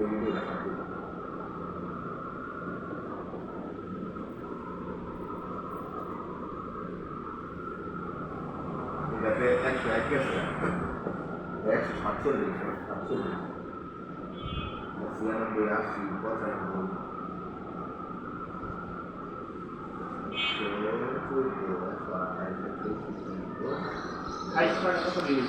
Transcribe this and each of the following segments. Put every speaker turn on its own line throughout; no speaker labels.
こういうふうな感じ
で。deve anche anche
adesso spazio
libero spazio libero la sera durarsi un po'
tra noi
hai sparato per il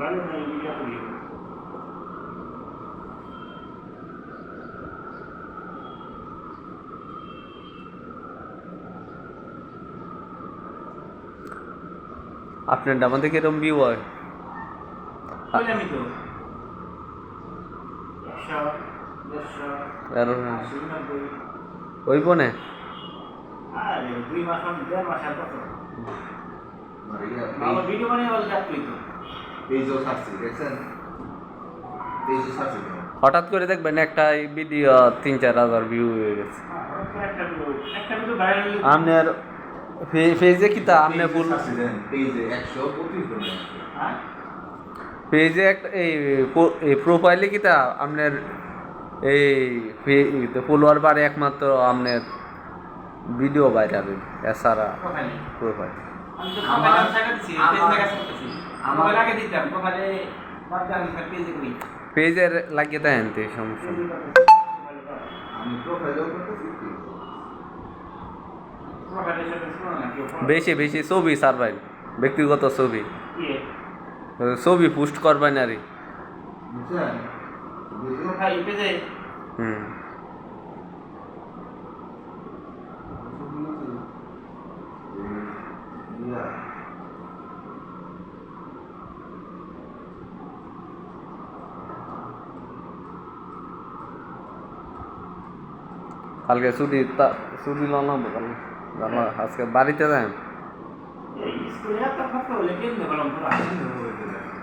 গাড়ি নেই video করি
আপনার আমাদের কিরম view হয়?
বললামই তো।
ওই বনে?
দুই মাস দেড় মাস আর কত? ভিডিও বানিয়ে
পেজও ছাড়ছি দেখছেন? পেজও ছাড়ছি
হঠাৎ করে দেখবেন একটা ভিডিও তিন চার হাজার ভিউ হয়ে গেছে।
একটা ভিডিও একটা ভিডিও
আপনার পেজে কি তা? আপনি
পেজে
বল
পেজে একশো।
হ্যাঁ?
পেজে একটা এই এই প্রোফাইলে কি তা? আপনার এই ফলোয়ার বাড়ে একমাত্র আপনার ভিডিও বাইরে এছাড়া
প্রোফাইলে
প্রোফাইল
আমি তো
আমার-
প্রোফাইলে সাইড দিছি পেজ
আমার-
দেখা করতেছি।
আমার-
প্রোফাইল আগে দিতাম প্রোফাইলে বাদ দিয়ে আমি পেজে করি।
পেজে লাগিয়ে দেন তো সমস্যা বেশি বেশি ছবি সারবেন ব্যক্তিগত ছবি।
ইয়ে
ছবি পোস্ট করবেন আরে? হুম। কালকে ছুটি তা ছুটি লাগাবো কালকে জানো, আজকে বাড়িতে যান